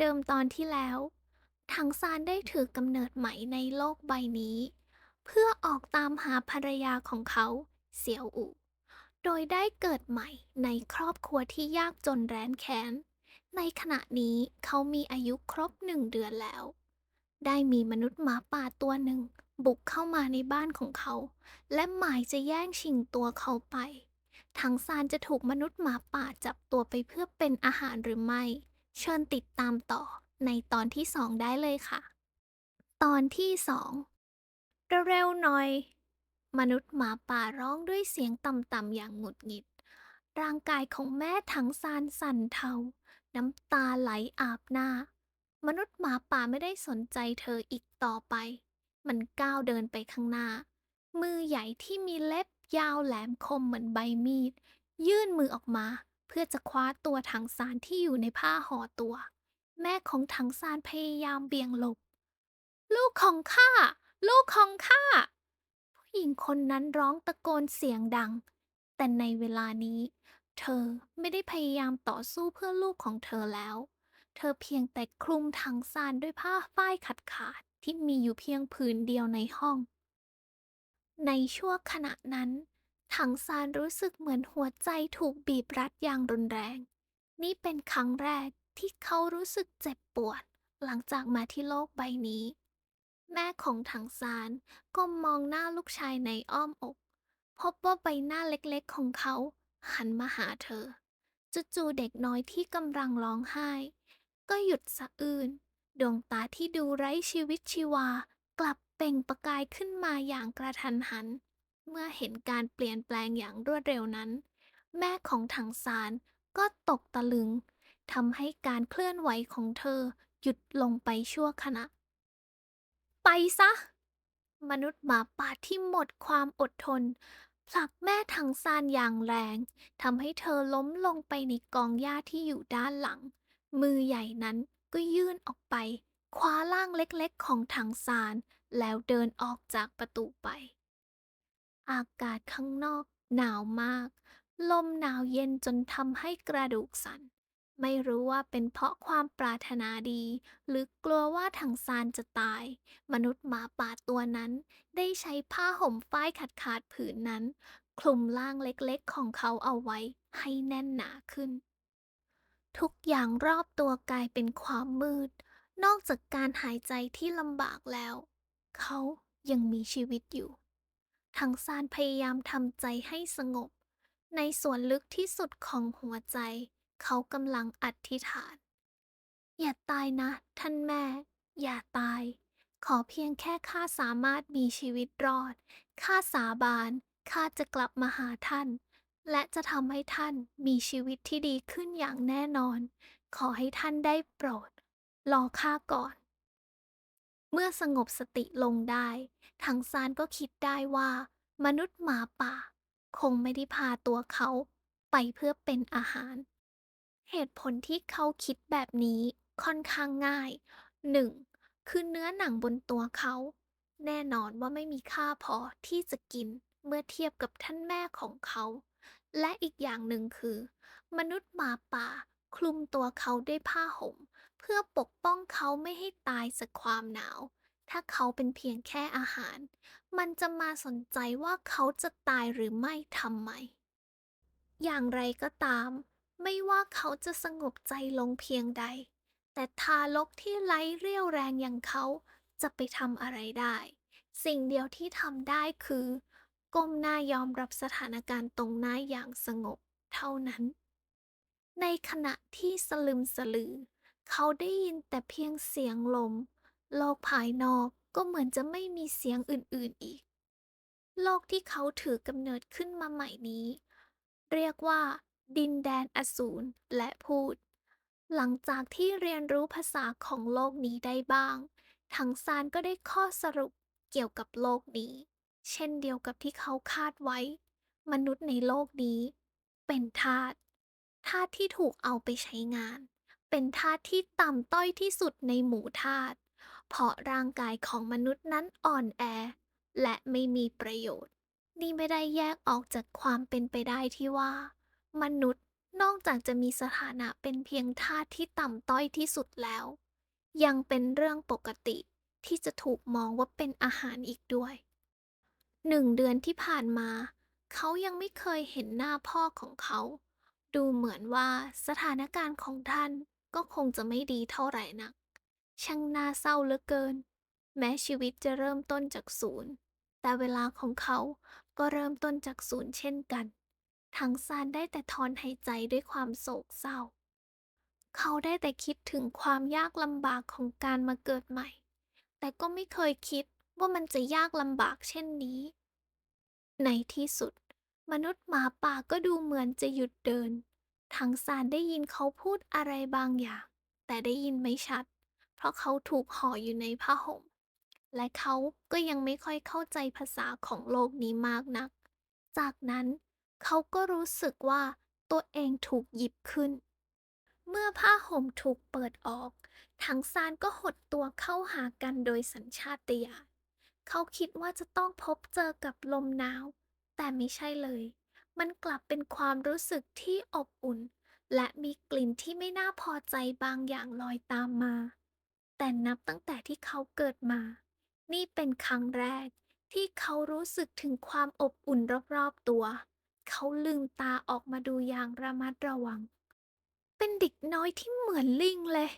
เดิมตอนที่แล้ว ถังซานได้ถือกำเนิดใหม่ในโลกใบนี้ เพื่อออกตามหาภรรยาของเขา เสี่ยวอู่ โดยได้เกิดใหม่ในครอบครัวที่ยากจนแร้นแค้น ในขณะนี้เขามีอายุครบหนึ่งเดือนแล้ว ได้มีมนุษย์หมาป่าตัวหนึ่งบุกเข้ามาในบ้านของเขา และหมายจะแย่งชิงตัวเขาไป ถังซานจะถูกมนุษย์หมาป่าจับตัวไปเพื่อเป็นอาหารหรือไม่ เชิญติดตามต่อในตอนที่สองได้เลยค่ะ ตอนที่สองเร็วๆหน่อย มนุษย์หมาป่าร้องด้วยเสียงต่ำๆอย่างหงุดหงิด ร่างกายของแม่ถังซานสั่นเทา น้ำตาไหลอาบหน้า มนุษย์หมาป่าไม่ได้สนใจเธออีกต่อไป มันก้าวเดินไปข้างหน้า มือใหญ่ที่มีเล็บยาวแหลมคมเหมือนใบมีด ยื่นมือออกมา เพื่อจะคว้าตัวถังซานที่อยู่ในผ้าห่อตัว แม่ของถังซานพยายามเบี่ยงหลบ ลูกของข้า ลูกของข้า ผู้หญิงคนนั้นร้องตะโกนเสียงดัง แต่ในเวลานี้ เธอไม่ได้พยายามต่อสู้เพื่อลูกของเธอแล้ว เธอเพียงแต่คลุมถังซานด้วยผ้าฝ้ายขาดขาดๆที่มีอยู่เพียงผืนเดียวในห้อง ในชั่วขณะนั้น ถังซานรู้สึกเหมือนหัวใจถูกบีบรัดอย่างรุนแรง นี่เป็นครั้งแรกที่เขารู้สึกเจ็บปวด หลังจากมาที่โลกใบนี้ แม่ของถังซานก้มมองหน้าลูกชายในอ้อมอก พบว่าใบหน้าเล็กๆของเขา หันมาหาเธอจู่ๆเด็กน้อยที่กำลังร้องไห้ ก็หยุดสะอื้นดวงตาที่ดูไร้ชีวิตชีวากลับเป่งประกายขึ้นมาอย่างกระทันหัน เมื่อเห็นการเปลี่ยนแปลงอย่างรวดเร็วนั้น แม่ของถังซานก็ตกตะลึงทำให้การเคลื่อนไหวของเธอหยุดลงไปชั่วขณะ ไปซะ มนุษย์หมาป่าที่หมดความอดทน ผลักแม่ถังซานอย่างแรงทำให้เธอล้มลงไปในกองหญ้าที่อยู่ด้านหลัง มือใหญ่นั้นก็ยื่นออกไป คว้าร่างเล็กๆของถังซาน แล้วเดินออกจากประตูไป อากาศข้างนอกหนาวมาก ลมหนาวเย็นจนทำให้กระดูกสั่น ไม่รู้ว่าเป็นเพราะความปรารถนาดี หรือกลัวว่าถังซานจะตาย มนุษย์หมาป่าตัวนั้น ได้ใช้ผ้าห่มฝ้ายขาดขาดผืนนั้น คลุมร่างเล็กๆของเขาเอาไว้ให้แน่นหนาขึ้น ทุกอย่างรอบตัวกลายเป็นความมืด นอกจากการหายใจที่ลำบากแล้ว เขายังมีชีวิตอยู่ ทังซานพยายามทำใจให้สงบ ในส่วนลึกที่สุดของหัวใจ เขากำลังอธิษฐาน อย่าตายนะ ท่านแม่ อย่าตาย ขอเพียงแค่ข้าสามารถมีชีวิตรอดข้าสาบานข้าจะกลับมาหาท่าน และจะทำให้ท่านมีชีวิตที่ดีขึ้นอย่างแน่นอน ขอให้ท่านได้โปรด รอข้าก่อน เมื่อสงบสติลงได้ถังซานก็คิดได้ว่า มนุษย์หมาป่า คงไม่ได้พาตัวเขาไปเพื่อเป็นอาหาร เหตุผลที่เขาคิดแบบนี้ค่อนข้างง่าย 1. คือเนื้อหนังบนตัวเขา แน่นอนว่าไม่มีค่าพอที่จะกินเมื่อเทียบกับท่านแม่ของเขา และอีกอย่างหนึ่งคือ มนุษย์หมาป่าคลุมตัวเขาด้วยผ้าห่ม พื่อปกป้องเขาไม่ให้ตายจากความหนาว ถ้าเขาเป็นเพียงแค่อาหาร มันจะมาสนใจว่าเขาจะตายหรือไม่ทำไม อย่างไรก็ตาม ไม่ว่าเขาจะสงบใจลงเพียงใด แต่ทารกที่ไร้เรี่ยวแรงอย่างเขาจะไปทำอะไรได้ สิ่งเดียวที่ทำได้คือ ก้มหน้ายอมรับสถานการณ์ตรงหน้าอย่างสงบเท่านั้น ในขณะที่สลึมสลือ เขาได้ยินแต่เพียงเสียงลม โลกภายนอกก็เหมือนจะไม่มีเสียงอื่นๆอีก โลกที่เขาถือกำเนิดขึ้นมาใหม่นี้ เรียกว่า ดินแดนอสูรและพูด หลังจากที่เรียนรู้ภาษาของโลกนี้ได้บ้างถังซานก็ได้ข้อสรุปเกี่ยวกับโลกนี้ เช่นเดียวกับที่เขาคาดไว้ มนุษย์ในโลกนี้ เป็นทาสทาสที่ถูกเอาไปใช้งาน เป็นทาสที่ต่ำต้อยที่สุดในหมู่ทาสเพราะร่างกายของมนุษย์นั้นอ่อนแอ และไม่มีประโยชน์ นี่ไม่ได้แยกออกจากความเป็นไปได้ที่ว่า มนุษย์นอกจากจะมีสถานะเป็นเพียงทาสที่ต่ำต้อยที่สุดแล้ว ยังเป็นเรื่องปกติที่จะถูกมองว่าเป็นอาหารอีกด้วยหนึ่งเดือนที่ผ่านมา เขายังไม่เคยเห็นหน้าพ่อของเขา ดูเหมือนว่าสถานการณ์ของท่าน ก็คงจะไม่ดีเท่าไหร่นัก ช่างน่าเศร้าเหลือเกิน แม้ชีวิตจะเริ่มต้นจากศูนย์ แต่เวลาของเขาก็เริ่มต้นจากศูนย์เช่นกัน ทั้งซานได้แต่ถอนหายใจด้วยความโศกเศร้า เขาได้แต่คิดถึงความยากลำบากของการมาเกิดใหม่ แต่ก็ไม่เคยคิดว่ามันจะยากลำบากเช่นนี้ ในที่สุด มนุษย์หมาป่าก็ดูเหมือนจะหยุดเดิน ทังซานได้ยินเขาพูดอะไรบางอย่าง แต่ได้ยินไม่ชัด เพราะเขาถูกห่ออยู่ในผ้าห่ม และเขาก็ยังไม่ค่อยเข้าใจภาษาของโลกนี้มากนัก จากนั้นเขาก็รู้สึกว่าตัวเองถูกหยิบขึ้น เมื่อผ้าห่มถูกเปิดออกทังซานก็หดตัวเข้าหากันโดยสัญชาตญาณเขาคิดว่าจะต้องพบเจอกับลมหนาว แต่ไม่ใช่เลย มันกลับเป็นความรู้สึกที่อบอุ่น และมีกลิ่นที่ไม่น่าพอใจบางอย่างลอยตามมา แต่นับตั้งแต่ที่เขาเกิดมา นี่เป็นครั้งแรกที่เขารู้สึกถึงความอบอุ่นรอบๆตัว เขาลืมตาออกมาดูอย่างระมัดระวัง เป็นเด็กน้อยที่เหมือนลิงเลย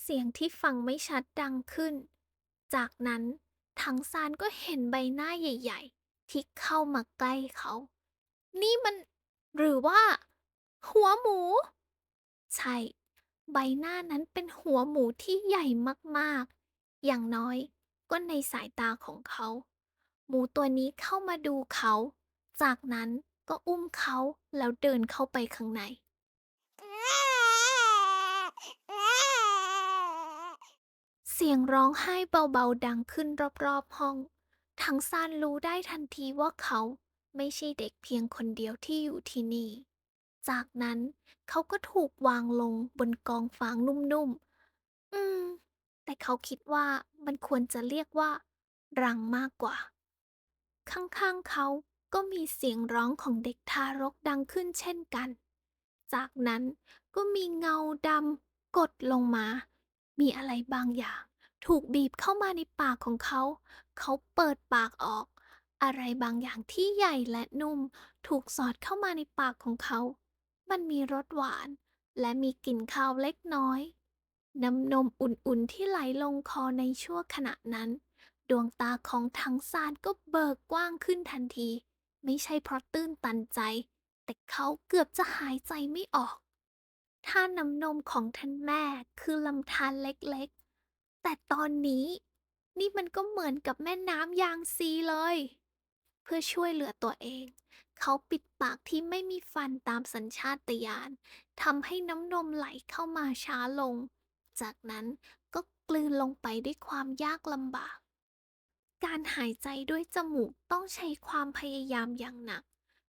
เสียงที่ฟังไม่ชัดดังขึ้น จากนั้นทังซานก็เห็นใบหน้าใหญ่ ๆ ที่เข้ามาใกล้เขา นี่มัน หรือว่า หัวหมู ใช่ ใบหน้านั้นเป็นหัวหมูที่ใหญ่มากๆ อย่างน้อยก็ในสายตาของเขา หมูตัวนี้เข้ามาดูเขา จากนั้นก็อุ้มเขาแล้วเดินเข้าไปข้างใน เสียงร้องไห้เบาๆดังขึ้นรอบๆห้อง ทั้งซานรู้ได้ทันทีว่าเขา ไม่ใช่เด็กเพียงคนเดียวที่อยู่ที่นี่ จากนั้นเขาก็ถูกวางลงบนกองฟางนุ่มๆ อืม แต่เขาคิดว่ามันควรจะเรียกว่า รังมากกว่า ข้างๆเขาก็มีเสียงร้องของเด็กทารกดังขึ้นเช่นกัน จากนั้นก็มีเงาดำกดลงมา มีอะไรบางอย่าง ถูกบีบเข้ามาในปากของเขา เขาเปิดปากออก อะไรบางอย่างที่ใหญ่และนุ่ม ถูกสอดเข้ามาในปากของเขา มันมีรสหวาน และมีกลิ่นคาวเล็กน้อย น้ำนมอุ่นๆที่ไหลลงคอในชั่วขณะนั้น ดวงตาของทั้งซานก็เบิกกว้างขึ้นทันที ไม่ใช่เพราะตื้นตันใจ แต่เขาเกือบจะหายใจไม่ออก ถ้าน้ำนมของท่านแม่คือลำธารเล็กๆ แต่ตอนนี้นี่มันก็เหมือนกับแม่น้ำยางซีเลย เพื่อช่วยเหลือตัวเอง เขาปิดปากที่ไม่มีฟันตามสัญชาตญาณทำให้น้ำนมไหลเข้ามาช้าลง จากนั้นก็กลืนลงไปด้วยความยากลำบาก การหายใจด้วยจมูกต้องใช้ความพยายามอย่างหนัก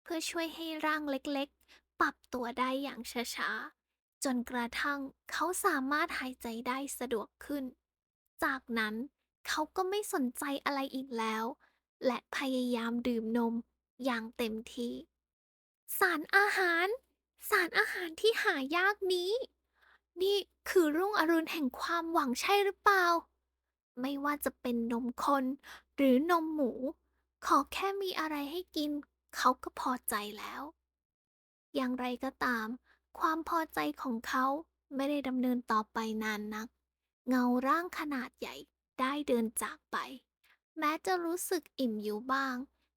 เพื่อช่วยให้ร่างเล็กๆ ปรับตัวได้อย่างช้าๆ จนกระทั่งเขาสามารถหายใจได้สะดวกขึ้น จากนั้นเขาก็ไม่สนใจอะไรอีกแล้ว และพยายามดื่มนมอย่างเต็มที่ สารอาหาร สารอาหารที่หายากนี้ นี่คือรุ่งอรุณแห่งความหวังใช่หรือเปล่า ไม่ว่าจะเป็นนมคน หรือนมหมู ขอแค่มีอะไรให้กิน เขาก็พอใจแล้ว อย่างไรก็ตาม ความพอใจของเขาไม่ได้ดำเนินต่อไปนานนัก เงาร่างขนาดใหญ่ได้เดินจากไป แม้จะรู้สึกอิ่มอยู่บ้าง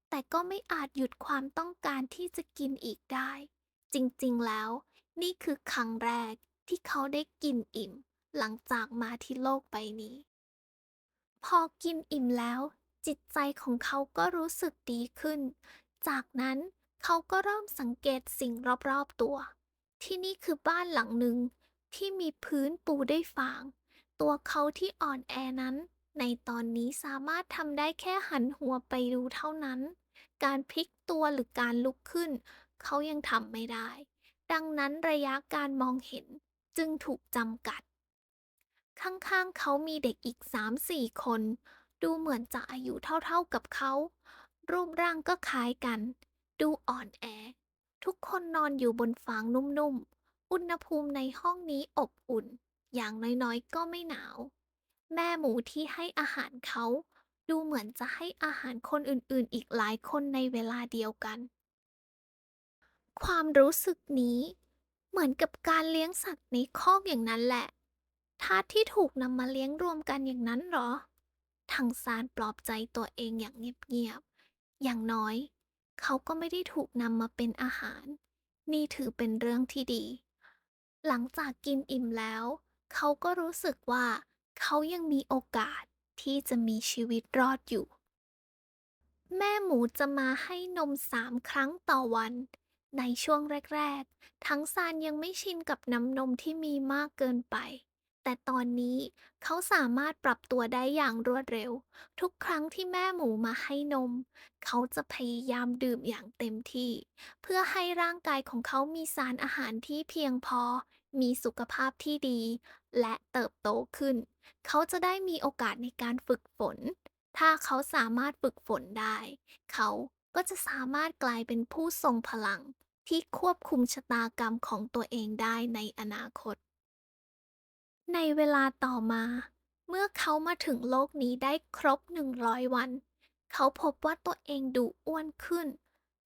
แต่ก็ไม่อาจหยุดความต้องการที่จะกินอีกได้ จริงๆแล้ว นี่คือครั้งแรกที่เขาได้กินอิ่ม หลังจากมาที่โลกใบนี้ พอกินอิ่มแล้ว จิตใจของเขาก็รู้สึกดีขึ้น จากนั้นเขาก็เริ่มสังเกตสิ่งรอบๆตัว ที่นี่คือบ้านหลังหนึ่งที่มีพื้นปูด้วยฟาง ตัวเขาที่อ่อนแอนั้น ในตอนนี้สามารถทำได้แค่หันหัวไปดูเท่านั้น การพลิกตัวหรือการลุกขึ้น เขายังทำไม่ได้ ดังนั้นระยะการมองเห็นจึงถูกจำกัด ข้างๆเขามีเด็กอีก3-4คน ดูเหมือนจะอายุเท่าๆกับเขา รูปร่างก็คล้ายกัน ดูอ่อนแอ ทุกคนนอนอยู่บนฟางนุ่มๆ อุณหภูมิในห้องนี้อบอุ่น อย่างน้อยๆ ก็ไม่หนาว แม่หมูที่ให้อาหารเขา ดูเหมือนจะให้อาหารคนอื่นๆ อีกหลายคนในเวลาเดียวกัน ความรู้สึกนี้เหมือนกับการเลี้ยงสัตว์ในคอกอย่างนั้นแหละ ทาสที่ถูกนำมาเลี้ยงรวมกันอย่างนั้นหรอ ทางซานปลอบใจตัวเองอย่างเงียบๆ อย่างน้อย เขาก็ไม่ได้ถูกนำมาเป็นอาหาร นี่ถือเป็นเรื่องที่ดี หลังจากกินอิ่มแล้ว เขาก็รู้สึกว่า เขายังมีโอกาสที่จะมีชีวิตรอดอยู่ แม่หมูจะมาให้นมสามครั้งต่อวัน ในช่วงแรก ๆ ทั้งซานยังไม่ชินกับน้ำนมที่มีมากเกินไป แต่ตอนนี้เขาสามารถปรับตัวได้อย่างรวดเร็ว ทุกครั้งที่แม่หมูมาให้นม เขาจะพยายามดื่มอย่างเต็มที่ เพื่อให้ร่างกายของเขามีสารอาหารที่เพียงพอ มีสุขภาพที่ดี และเติบโตขึ้น เขาจะได้มีโอกาสในการฝึกฝน ถ้าเขาสามารถฝึกฝนได้ เขาก็จะสามารถกลายเป็นผู้ทรงพลัง ที่ควบคุมชะตากรรมของตัวเองได้ในอนาคต ในเวลาต่อมา เมื่อเขามาถึงโลกนี้ได้ครบ 100 วัน เขาพบว่าตัวเองดูอ้วนขึ้น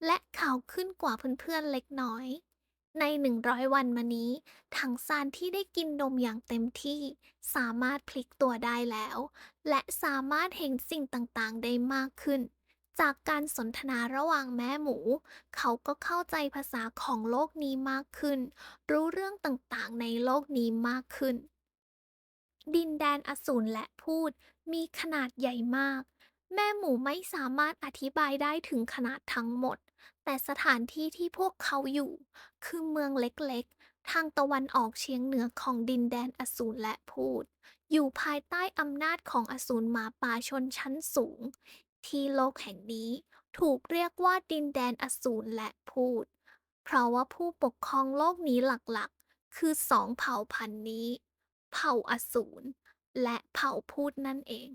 และขาวขึ้นกว่าเพื่อนๆเล็กน้อย ใน 100 วันมานี้ ถังซานที่ได้กินนมอย่างเต็มที่ สามารถพลิกตัวได้แล้ว และสามารถเห็นสิ่งต่างๆ ได้มากขึ้น จากการสนทนาระหว่างแม่หมู เขาก็เข้าใจภาษาของโลกนี้มากขึ้น รู้เรื่องต่างๆ ในโลกนี้มากขึ้น ดินแดนอสูรและพูด มีขนาดใหญ่มาก แม่หมูไม่สามารถอธิบายได้ถึงขนาดทั้งหมด แต่สถานที่ที่พวกเขาอยู่ คือเมืองเล็กๆ ทางตะวันออกเฉียงเหนือของดินแดนอสูรและพูด อยู่ภายใต้อำนาจของอสูรหมาป่าชนชั้นสูง ที่โลกแห่งนี้ถูกเรียกว่าดินแดนอสูรและพูด เพราะว่าผู้ปกครองโลกนี้หลักๆ คือสองเผ่าพันธุ์นี้ เผ่าอสูรและเผ่าพูดนั่นเอง